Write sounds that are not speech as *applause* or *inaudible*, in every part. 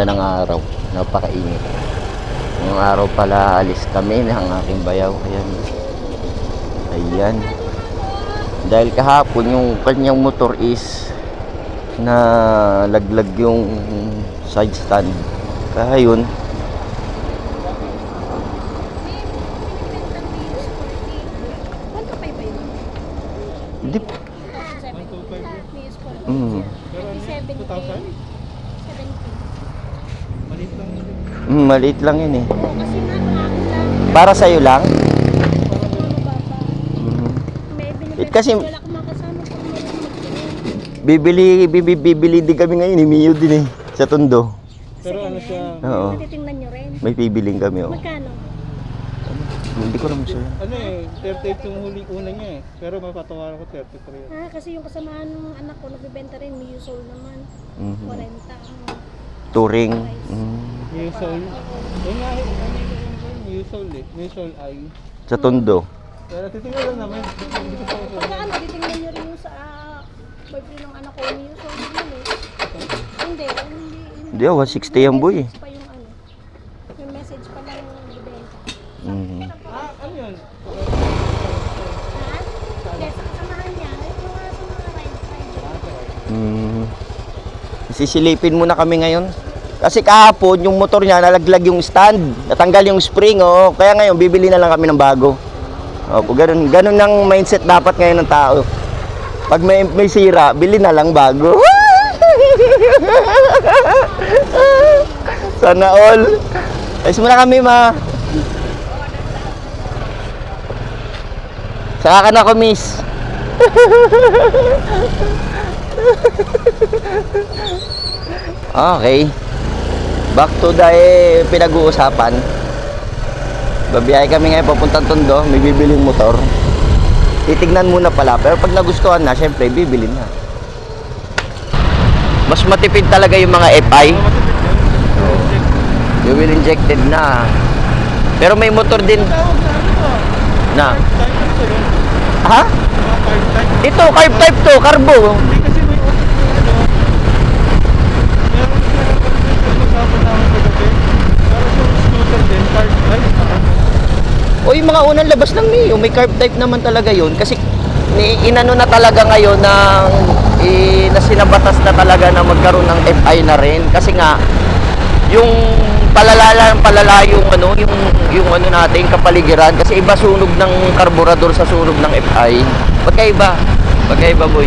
Napakaganda ng araw. Napakainit. Ngayong araw pala alis kami ng aking bayaw. Ayan. Ayan. Dahil kahapon yung kanyang motor is na laglag yung side stand. Kaya yun, Quanto pa ba yun? di, 2007. mm, 2017. 17. Mm, maliit lang yun eh. Oo, kasi nga, nakakit lang. Para sa'yo lang? Mm. Eh, kasi- Wala akong makasama pag may magtingin. Bibili, bibili, bibili din kami ngayon, eh. Mio din eh. Sa Tondo. Pero ano siya, Oo. Natitingnan nyo rin. May pibiling kami oh. Magkano? Hindi ko alam sa'yo. ano eh, 38 yung huli una niya eh. Pero mapatawaran ko 33. Ah, kasi yung kasamahan ng anak ko, nagbibenta rin, Mio Soul naman. Mhm. 40 ang Touring. Mm. New Soul. Yun nga, eh, ano yung New Soul eh. New Soul ay. Sa Tondo. Pero titingnan lang namin. Pagka ano, titingnan nyo rin yung sa ah, boyfriend ng anak ko, Mio Soul naman eh. Hindi, hindi. Hindi ah, 160 yan boy. Message pa yung ano. Yung message pa lang yung bibenta. Mhm. Ah, ano yun? Ha? Hindi, sa kasamahan niya. Yung mga sa mga ride, ride. Mm. Sisilipin muna kami ngayon. Kasi kahapon, yung motor niya, nalaglag yung stand. Natanggal yung spring, oh. Kaya ngayon, bibili na lang kami ng bago. Opo, ganun, ganun ang mindset dapat ngayon ng tao. Pag may, may sira, bili na lang bago. *laughs* Sana all. Ayos muna kami, ma. Saka ka na ko, miss. *laughs* Okay. Back to the eh, pinag-uusapan. Babiyahe kami ngayon papuntang Tondo, may bibiling motor. Titignan muna pala, pero pag nagustuhan na, syempre bibili na. Mas matipid talaga yung mga FI. Fuel injected na. Pero may motor din na. Ha? Ito, carb type to, carbo. Hindi kasi may ano. Meron meron kami dito usapan namin kagabi. Meron yung scooter din, card type. O yung mga unang labas ng Mio, may carb type naman talaga yun kasi ni inano na talaga ngayon ng eh, na sinabatas na talaga na magkaroon ng FI na rin kasi nga yung palala palala yung ano yung yung ano natin kapaligiran kasi iba sunog ng karburador sa sunog ng FI pagkaiba pagkaiba boy.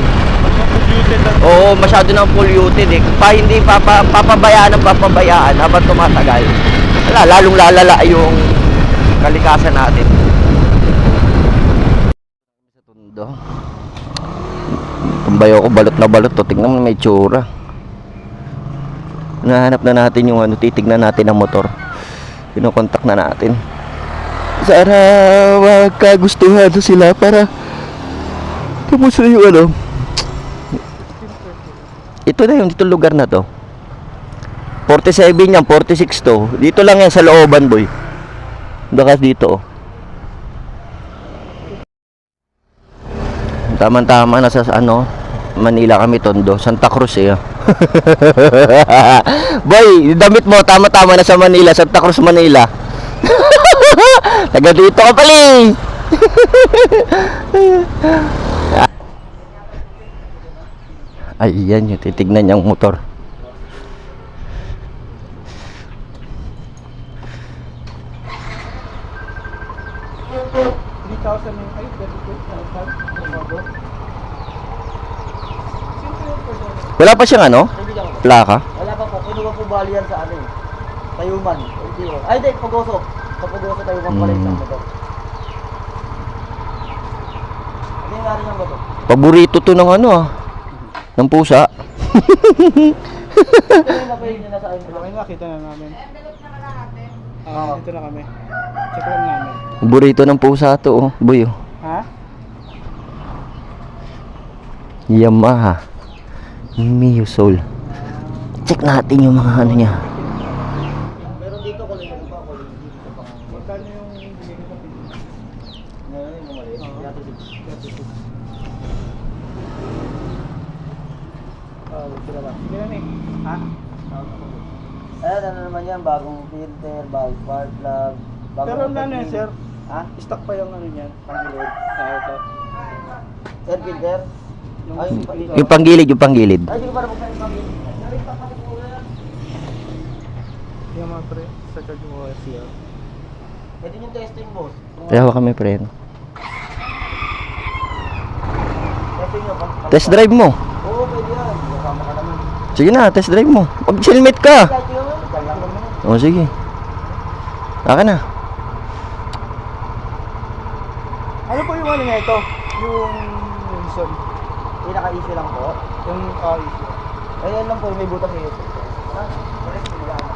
Oo, masyado nang polluted eh. Pa hindi papa, papabayaan ng papabayaan habang tumatagal. Wala, lalong lalala yung kalikasan natin. Sa tundo. Tumbayo ko balot na balot to. Tingnan mo may tsura. Nahanap na natin yung ano, titignan natin ang motor. Pinokontak na natin. Sana magkagustuhan na sila para kamusta yung ano, ito na yung dito lugar na to. 47 yan, 46 to. Dito lang yan sa looban, boy. Bakas dito, oh. Tama-tama na sa ano, Manila kami tondo, Santa Cruz eh. oh. *laughs* boy, damit mo tama-tama na sa Manila, Santa Cruz, Manila. *laughs* Taga dito ka pala eh. *laughs* Ayan yung titignan niyang motor. Three thousand yung ay, that's good. Ano pa? Ano ba? Simple yung person. Wala pa siyang ano? Plaka? Wala pa po. Kinuha po bali yan sa ano eh. Tayuman. Hindi. Ay, hindi. Pagoso. Sa Pagoso Tayuman pala Mm. isang bato. Ano yung nga rin yung bato? Paborito to ng ano ah. Ng pusa. Ito yung napayin nyo na sa akin. Okay, nakita na namin. Ah, dito na kami. Check lang namin. Paborito ng pusa to oh. Boy oh. Ha? Yamaha. Mio Soul. Check natin yung mga ano niya. Meron dito kulay ano pa? Kulay dito pa. Magkano yung binigay ko sa pinto? Ngayon yung bumalik. Yato six. Ah, sila ba? Sige na eh. Ha? Ayan, ano naman yan, bagong filter, bagong spark plug, bagong Pero ano yan, sir? Ha? Stock pa yung ano niyan, pangilid. Ah, ito. Air filter? Yung Ay, filter. dito. Yung panggilid, yung panggilid. Ay, hindi ko para buksan yung pangilid. Yung mga pre, sa charge mo siya. Pwede yung testing, boss. Kaya kami preno. Testing nyo, Test drive mo. Oo, pwede yan. Kasama ka naman. Sige na, test drive mo. Mag-helmet ka. Kahit yun, dyan lang naman. O sige. Akin na. Ano po yung ano niya ito? Yung Wilson. Pinaka-easy lang po. Yung uh, issue. Ayan lang po, may butas sa YouTube. Ah, correct, wala na.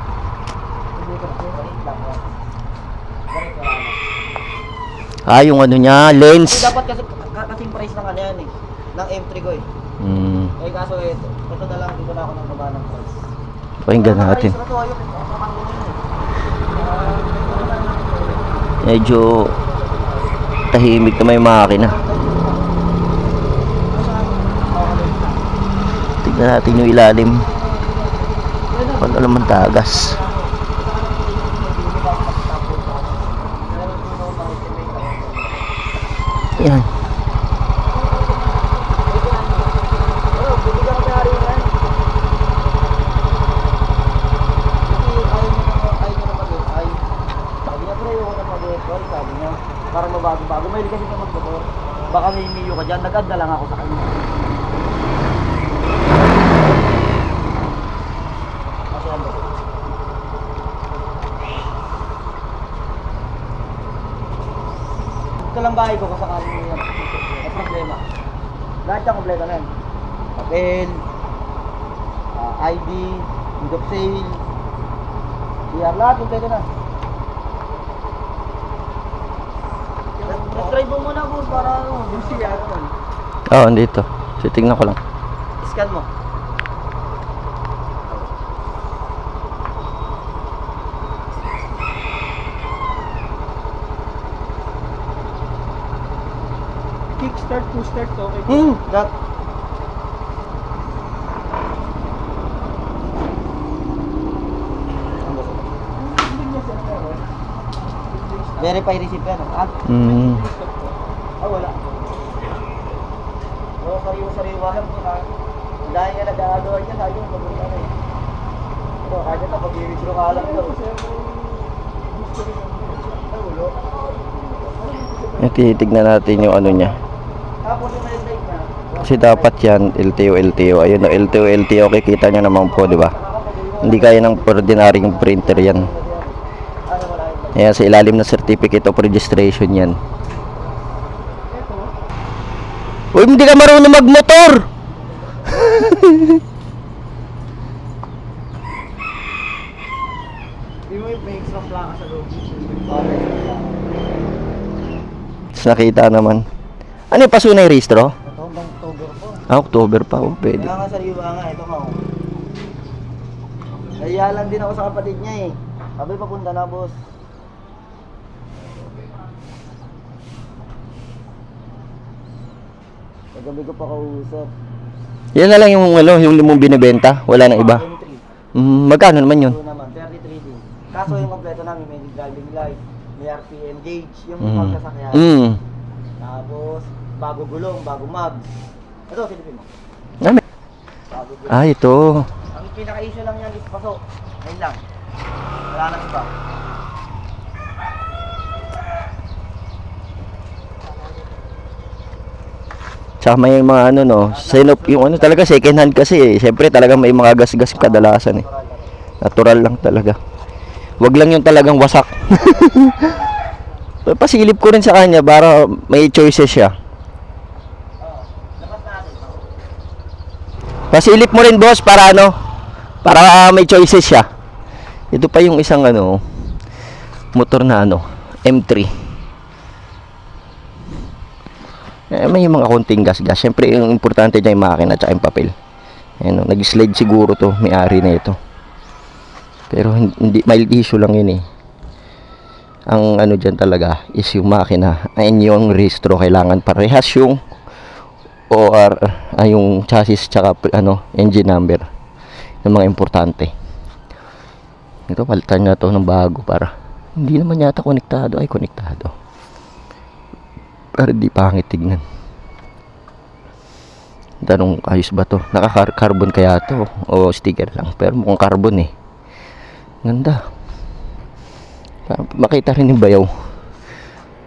May butas po, correct lang po. Ah, yung ano niya, Kasi lens. dapat kasi ka- kasing price ng ano yan eh. Ng M3 ko eh. Hmm, Eh kaso ito, ito na lang, dito na ako nang baba ng price. pakinggan natin. Eh. Medyo tahimik na may makina. Tignan natin yung ilalim. Pag alam ang tagas. Yan. Oo, bibigyan ko may-ari yan. Kasi ayaw niya na, ayaw niya na mag-ay. Sabi niya, pre, ayoko na mag-effort. Sabi niya, parang mabago-bago. Mahilig kasi siya mag-motor. Baka may miyo ka dyan. Nag-add na lang ako sa kanya. Kasi ano? Ito lang bahay ko sakaling may problema. Lahat yan kompleto na yan. Papel, ah, ID, deed of sale, CR, lahat kompleto na. Nag-drive mo muna boss para ano, yung CR. Oo, oh, andito. Titignan ko lang. Scan mo. Kickstart, push start, okay. Hmm, that. Verify receipt yan. Ah, Hmm. ah wala. Oo, sariwa-sariwa lang po na. Dahil nga nag-aagawan niya, sabi mo, pabuti ano eh. Pero kaya ito, pag-i-withdraw ka lang daw. Tinitignan natin yung ano niya. Tapos yung may break na. Kasi dapat yan, LTO, LTO. Ayun o, LTO, LTO. Kikita nyo naman po, di ba? Hindi kaya ng ordinaryong printer yan. Ayan, sa ilalim ng certificate of registration yan. Uy, hindi ka marunong magmotor! *laughs* Nakita naman. Ano yung paso na yung registro? Ah, October pa. Oh, pwede. Kaya nga sariwa nga, ito nga. oh. Nahiya lang din ako sa kapatid niya eh. Sabi papunta na boss. Kagabi ko pa kausap. Yan na lang yung, ano, yung limong binibenta. Wala nang iba. M3. Mm, magkano naman yun? Ito naman, 33 din. Kaso yung kompleto namin, may driving light, may RPM gauge, yung Mm. pagkasakyan. Mm. Tapos, bago gulong, bago mags. Ito, silipin mo. Ano? Ah, ito. Ang pinaka-issue lang yan is paso. Ayun lang. Wala nang iba. Tsaka may mga ano no, sinop yung ano talaga second hand kasi eh. Siyempre talaga may mga gas-gas kadalasan eh. Natural lang talaga. Wag lang yung talagang wasak. *laughs* Pasilip ko rin sa kanya para may choices siya. Oo. Labas natin. Pasilip mo rin boss para ano, para may choices siya. Ito pa yung isang ano, motor na ano, M3. Eh, may mga konting gas-gas. Siyempre, yung importante niya yung makina at yung papel. Ayan, oh, nag-slide siguro to, may-ari na ito. Pero hindi, mild issue lang yun eh. Ang ano dyan talaga is yung makina. Ayun yung registro, kailangan parehas yung OR, ay yung chassis tsaka ano, engine number. Yung mga importante. Ito, palitan na to ng bago para hindi naman yata konektado. Ay, konektado. Pero di pangit tignan. Tanong, ayos ba to? Naka-carbon kaya to? O sticker lang? Pero mukhang carbon eh. Ganda. Makita rin yung bayaw.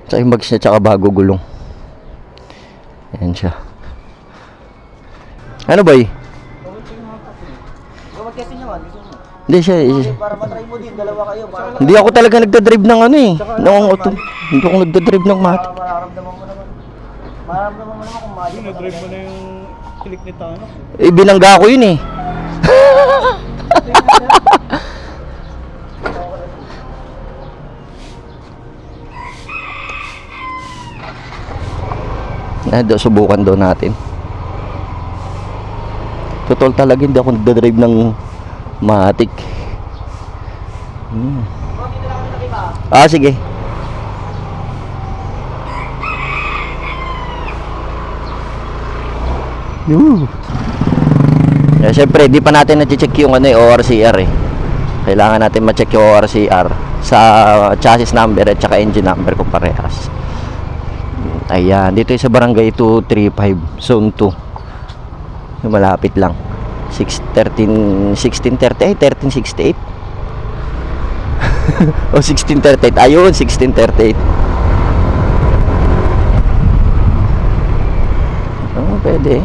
Sa yung bags niya tsaka bago gulong. Ayan siya. Ano ba eh? Hindi siya, Okay, para matry mo din, dalawa kayo. Hindi ako talaga nagdadrive ng ano eh. Nung auto. Hindi ako nagdadrive ng mat. mararamdaman mo naman. Mararamdaman mo naman kung ka na-drive mo talaga. na yung click ni Thanos. Eh, binangga ko yun eh. *laughs* Na, do, subukan daw natin. Totoo talaga hindi ako nagdadrive ng matik. Hmm. Ah, sige. Yoo. Eh, syempre, di pa natin na-check yung ano, eh, ORCR eh. Kailangan natin ma-check yung ORCR sa chassis number at saka engine number kung parehas. Ayan, dito yung sa barangay 235, zone 2. Yung malapit lang. 613 1630 ay 1368. o 1638. Ayun, 1638. Oo, pwede.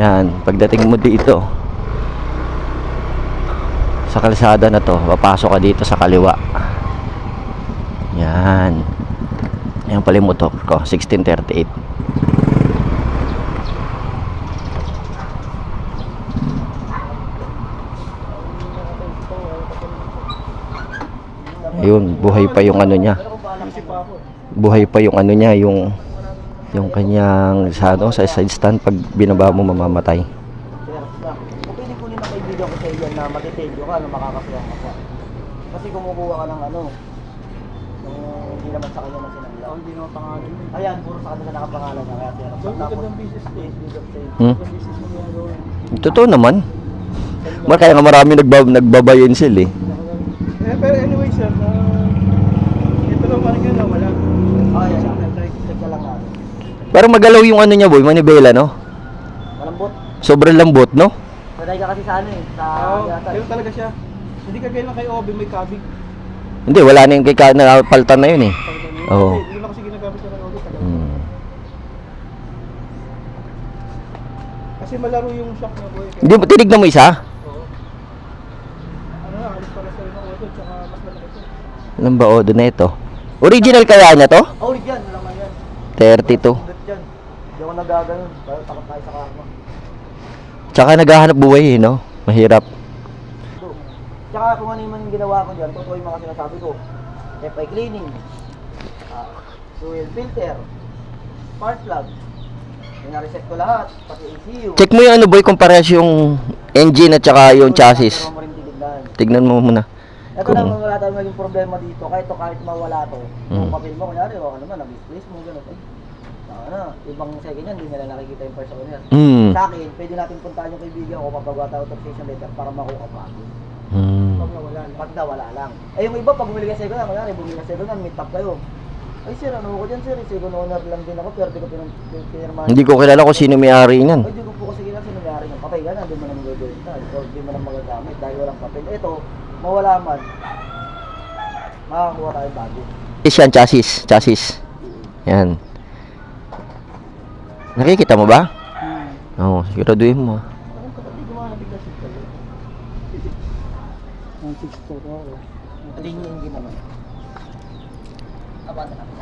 Yan, pagdating mo dito sa kalsada na to, papasok ka dito sa kaliwa. Yan. Yan pala yung motor ko, 1638. Ayun, buhay pa yung ano niya. Buhay pa yung ano niya, yung yung kanyang sa ano, sa side stand pag binaba mo mamamatay. Sir, na, kung pwede kunin ng iyo na matitenyo ka, na makakasuhan ka pa. Kasi kumukuha ka ng ano, yung hindi naman sa kanya na sinangla. Ako hindi naman pangalan yun. Ayan, puro sa kanya nakapangalan na kaya sir. Ang magandang business ko. Sale. Hmm? Business mo yun. Totoo naman. Mar kaya nga marami nagbab nagbabayin sila eh. Eh, pero anyway sir, uh, ito lang parang gano'n, wala. Ah, yan. Check check ka lang natin. Pero magalaw yung ano niya boy, manibela no? Malambot. Sobrang lambot no? Sanay ka kasi sa ano eh. Sa Oo, yata. ayun talaga siya. Hindi ka gaya lang kay Obi, may kabig. Hindi, wala na yung kay ka napalitan na yun eh. Oo. Hindi, yun lang kasi ginagamit niya kay Obi. Tagal. Hmm. Kasi malaro yung shock niya boy. Hindi mo tinignan mo isa? Oo. Ano na, alis pala sa rin ng auto, tsaka mas malaki ito. Alam ba doon na ito. Original kaya niya to? Oh, yan. Wala man yan. 32. Sundat yan. Hindi ako nagaganon. Pero takot tayo sa karma. Tsaka naghahanap buhay eh, no? Mahirap. So, tsaka kung ano yung ginawa ko dyan, totoo yung mga sinasabi ko. FI cleaning, uh, fuel filter, spark plug, Pinareset ko lahat, pati ECU. Check mo yung ano boy, kung parehas yung engine at saka yung chassis. Tignan mo muna. Ito Kung- lang wala tayong maging problema dito. Kahit to kahit mawala to. Kung Mm. papel mo, kunyari, o ano naman, nag-displace mo, gano'n. Ano, ibang second yan, hindi nila nakikita yung first owner. Hmm. Sa akin, pwede natin puntahan yung kaibigan ko papagawa tayo authorization letter para makuha pa. Hmm. Pag nawala lang. Pag nawala lang. Eh yung iba, pag bumili ka second hand, kunyari, bumili ka second hand, may top kayo. Ay sir, ano ko dyan sir, second owner lang din ako, pero di ko pinirmahan. Hindi ko kilala kung sino may-ari niyan. Ay, di ko po kasi kilala sino nangyari ng patay ka na, di mo na magagawin or di mo na magagamit dahil walang papel. Ito, mawala man, makakakuha tayo bago. Is yan, chassis. Chassis. Yan. Nakikita mo ba? Hmm. Oo, siguraduhin mo. nabigla sa pala? Ang 6 to ako. Ito yung engine naman. Abanda natin.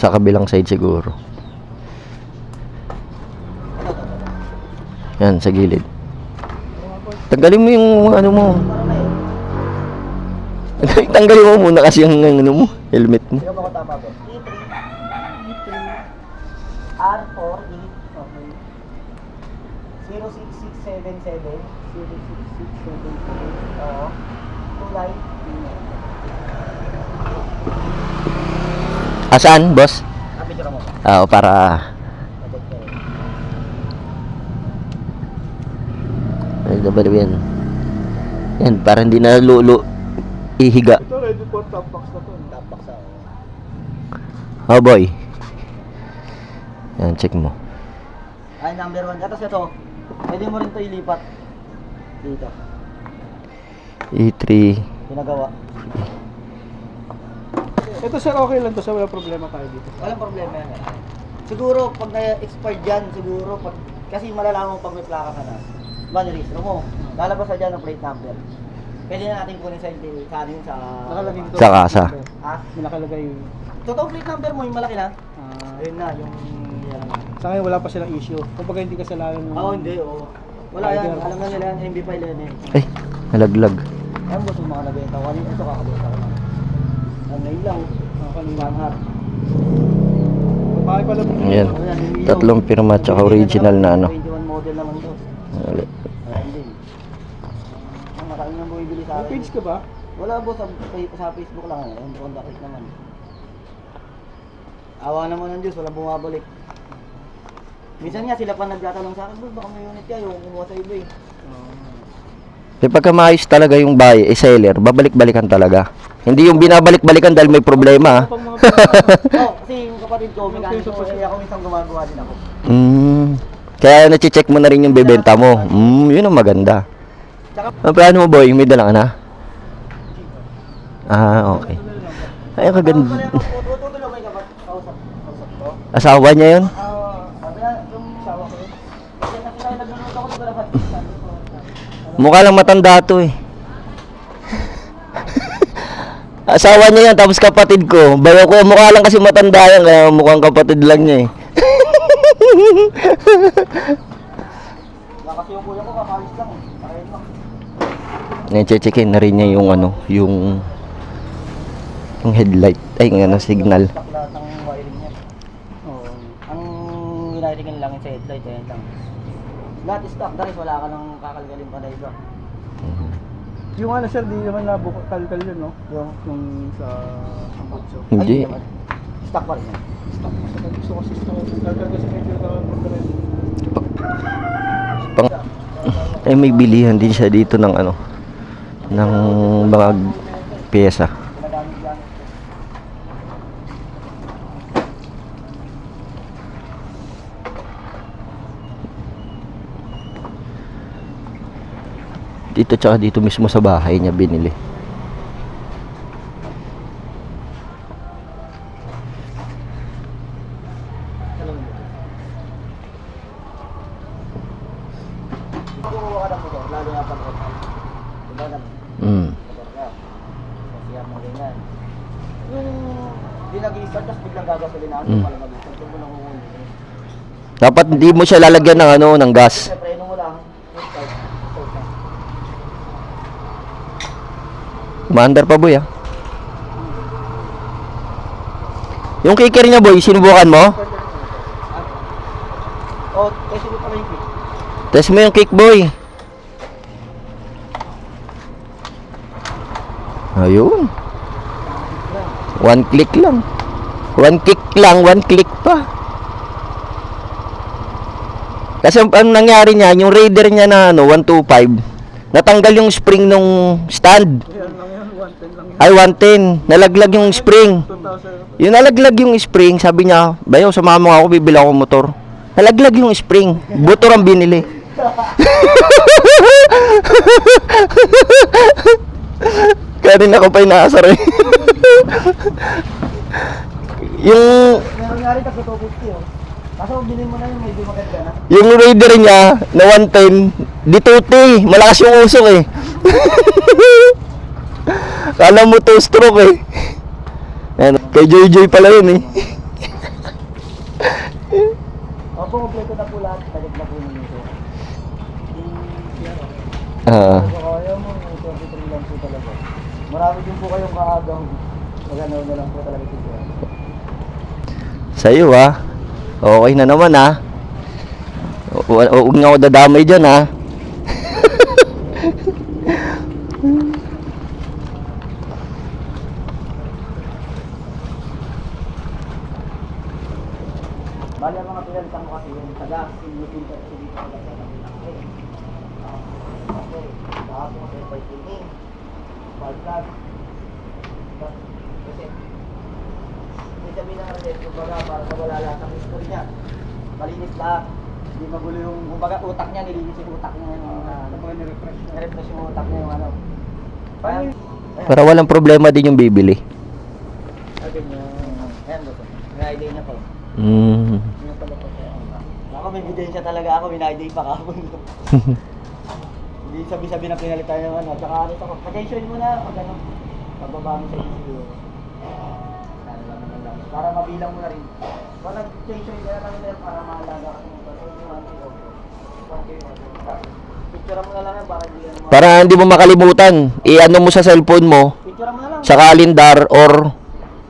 Sa kabilang side siguro. Yan, sa gilid. Tanggalin mo yung ano mo. *laughs* Tanggalin mo muna kasi yung ano mo, helmet mo. Sino ba ko tama ba? E3. E3. R4 E. Okay. 06677. 06677. Oo. 29. Asaan, boss? Kapit ka mo. Ah, para ay dapat yan. Yan, para hindi na lulo ihiga. Ito ready for top box na to. Tapak sa Oh boy. Yan, check mo. Ay, number one. Tapos ito, pwede mo rin to ilipat. Dito. E3. Pinagawa. Ito sir, okay lang to sir. Wala problema tayo dito. Walang problema yan. eh. Siguro, pag na-expired dyan, siguro, pag, kasi malalaman mo pag may plaka ka na. Diba, nirehistro mo. Lalabas na dyan ang plate number. Pwede na natin kunin sa hindi, sa anin sa... Nakalagay dito. Sa kasa. Ha? May nakalagay yung... Totoo plate number mo, yung malaki na. ah, Ayun na, yung... Sa ngayon wala pa silang issue. Kumbaga hindi kasalanan ng... Oo, hindi, oo. Wala yan, alam na nila yan, MB file yan eh. Ay, nalaglag. Alam mo sa mga nabenta kanina ito kakabenta ko lang. Ang ngayon lang, Ah, kanina. manghar. Babae pala mo. Yan. Tatlong pirma tsaka original na ano. 21 model naman to. Wala. Ang marami nang bumibili sa akin. page ka ba? Wala po sa, sa Facebook lang. Yung contact naman. Awa naman ng Diyos, wala bumabalik. Minsan nga sila pa nagtatanong sa akin, "Bro, baka may unit kayo, kumuha sa iba eh. Eh, pagka maayos talaga yung buy, eh, seller, babalik-balikan talaga. Hindi yung binabalik-balikan dahil may problema. ah. Pang mga *laughs* Oo, kasi yung kapatid ko, mekaniko, eh, ako minsan gumagawa din ako. Mm. Kaya nache-check mo na rin yung bebenta mo. Mm, yun ang maganda. Ang plano mo, boy? May dala ka na? Ah, okay. Ay, ang kaganda. Tutulong may kausap, kausap ko. Asawa niya yun? Ah, Mukha lang matanda to eh. *laughs* Asawa niya yan, tapos kapatid ko. Bayo ko, mukha lang kasi matanda yan, kaya mukhang kapatid lang niya eh. *laughs* Wala kasi yung kuya ko, kakalis lang eh. Nache-checkin na rin niya yung ano, yung yung headlight, ay yung ano, signal. Stock lahat ng wiring niya. Oo. Ang wiring lang sa headlight, ayan lang. Lahat stock, dahil wala ka nang kakalgalin pa na iba. Yung ano sir, di naman nabukot kalkal yun, no? Yung, Yung sa Ambutso. Hindi. Ay, naman. Stock pa rin yan. Stock mo sa gusto kasi sa kalkal kasi medyo rin. Pang, eh may bilihan din siya dito ng ano, ng mga pyesa. Dito tsaka dito mismo sa bahay niya binili. Mm. Dapat hindi mo siya lalagyan ng ano, ng gas. Kasi preno mo lang, start, start na. Maandar pa boy ah. Yung kicker niya boy, sinubukan mo? Oh, kasi mo pala yung quick. Test mo yung kick boy. Ayun. One click lang. One click lang, one click pa. Kasi ang nangyari niya, yung raider niya na ano, 125, natanggal yung spring nung stand. Yan lang yan, 110 lang yun. Ay, 110. Nalaglag yung spring. 2,000. Yung nalaglag yung spring, sabi niya, Bayo, samahan mo ako, bibila ako motor. Nalaglag yung spring. Butor ang binili. Kaya rin ako pa inaasar eh. *laughs* yung, Meron nga rin tag 250 oh. Kaso bilhin mo na yung medyo maganda na. yung raider niya na 110, di tuti. Malakas yung usok eh. *laughs* Kala mo two stroke eh. Ayan, kay Joy Joy pala yun eh. *laughs* Opo, kompleto na po lahat. Tagat na po ninyo. Ah. Kung kaya mo, may 23 lang po talaga. Marami din po kayong kaagaw. Magano na lang po talaga ito. Sa'yo ah. Okay na naman ah. Hu- Huwag nga ako dadamay dyan ah. Bali ang mga pinalitan ko kasi yung taga, sinipinta kasi dito taga sa kabilang. Okay. Ah, Okay. Lahat mo kasi by cleaning. Balkan. Kasi, hindi sabi na rin, kumbaga, para nawala lahat ang history niya. Malinis lahat. Hindi magulo yung, kumbaga, utak niya, nilinis yung utak niya. Yung, uh, Kapag ni-refresh na. refresh yung utak niya yung ano. Parang, Para walang problema din yung bibili. Sabi niya, ayan ba ito? May idea niya po. Mm. Yun pala po. Ako may ebidensya talaga ako, idea pa kahapon. *laughs* Hindi sabi-sabi na pinalitan yung ano. Tsaka ano ito, pag-tension mo na, pag ano, pagbaba mo sa ECU. Lang naman lang. Para mabilang mo na rin. Pag nag-tension ka na lang din para maalaga ka sa motor. So, yung ano, okay, okay. Picture mo na lang para hindi ka naman. Para hindi mo makalimutan, i-ano mo sa cellphone mo, Picture mo na lang. sa calendar or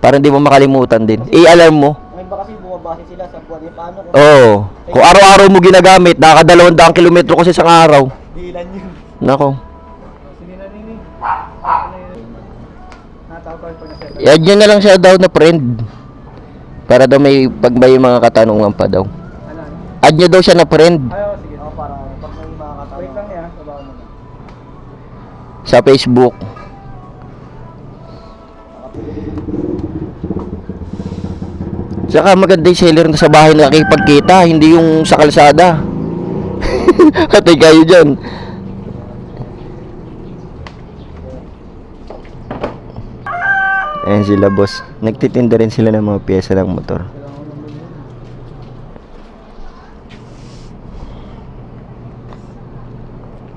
para hindi mo makalimutan din. I-alarm mo. Paano kung Oo. Kung araw-araw mo ginagamit, nakakadalawang daang kilometro kasi sa araw. dilan yun? Nako. Sige na nini. Yun? Natawag ko pag nasa I-add nyo na lang siya daw na friend. Para daw may pag may mga katanungan pa daw. Ano? Add nyo daw siya na friend Ayaw, sige. Oo, para pag may mga. Wait lang yan. Sabaw mo na. sa Facebook. Saka maganda yung seller na sa bahay nakikipagkita, hindi yung sa kalsada. *laughs* Katay kayo dyan. Ayan sila boss. Nagtitinda rin sila ng mga pyesa ng motor.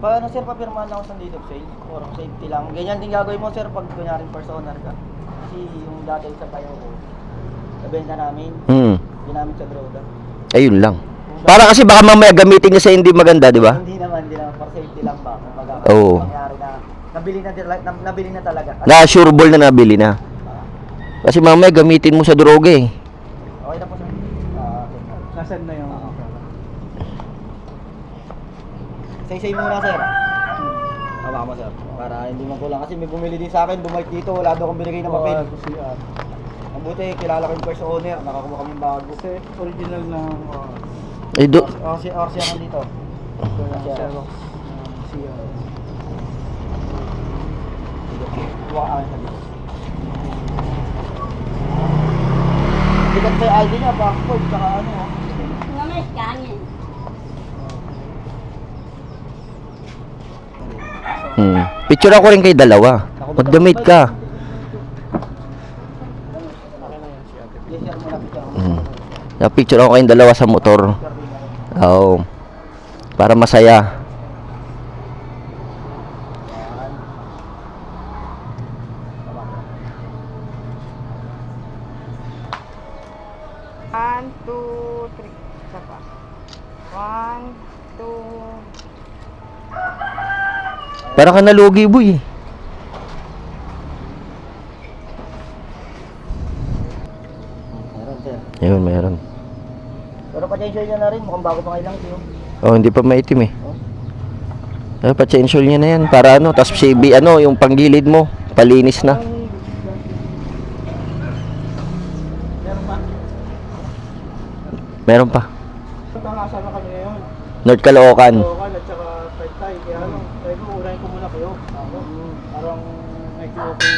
Pag ano sir, papirmahan ako sa deed of sale. Or safety lang. Ganyan din gagawin mo sir pag kunyari personal ka. Kasi yung dati sa tayo ko, nabenta namin, Hmm. ginamit sa droga. Ayun lang. Para kasi baka mamaya gamitin niya sa hindi maganda, di ba? Hindi naman, hindi naman. For safety lang ba? Kung baga, Oo. mangyari na, nabili na, na, nabili na talaga. Na sure ball na nabili na. Ah, Kasi mamaya gamitin mo sa droga eh. okay na po sir. Ah, okay. Nasaan na yung... Say-say muna sir. Hawa mo sir. Para hindi makulang. Kasi may bumili din sa akin, bumalik dito, wala daw akong binigay na papel. Mabuti, kilala ko yung first owner, nakakuha kami bago. Kasi original ng... Uh, Eh, do, RC, RC ako dito. Xerox. CR. Ka sa dito. Bigat pa yung ID niya, passport, tsaka ano. oh. Nga may scanning. hmm. Picture ako rin kay dalawa. Mag-damit ka. Yes, sir, malapit ako. Hmm. Na-picture ako kayong dalawa sa motor. Oo. Para masaya. One, two, three. Isa pa. One, two, Para ka nalugi, boy. eh. Meron, sir. Ayun, meron. Pero pa-change niya na rin, mukhang bago pa kailang siyo. Oh, hindi pa maitim eh. Eh, pa-chainsaw niya na yan. Para ano, tapos CB, ano, yung panggilid mo, palinis na. Meron pa. Meron pa. Nakasama kami ngayon. North Caloocan. Local at saka Taytay. Kaya ano, sabi ko, unahin ko muna kayo. Ako. Parang medyo okay.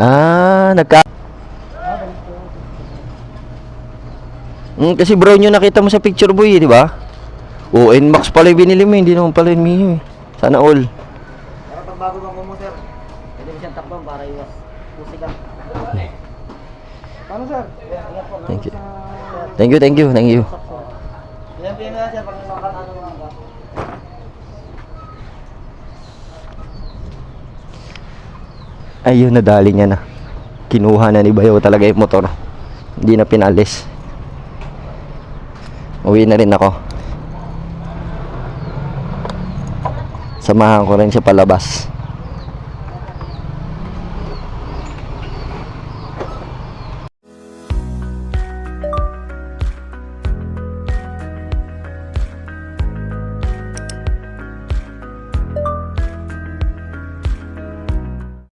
Ah, nagka... Mm, kasi brown yung nakita mo sa picture boy, eh, di ba? O, NMAX pala yung binili mo, hindi naman pala yung Mio eh. Sana all. Pero pag bago bang mo, sir, pwede mo siyang takbang para iwas. Pusik lang. Paano sir? Ingat po. Thank you. Thank you, thank you, thank you. Sir, pag may mga katanong mga Ayun, nadali niya na. Kinuha na ni Bayo talaga yung motor. Hindi na pinalis. Uwi na rin ako. Samahan ko rin siya palabas.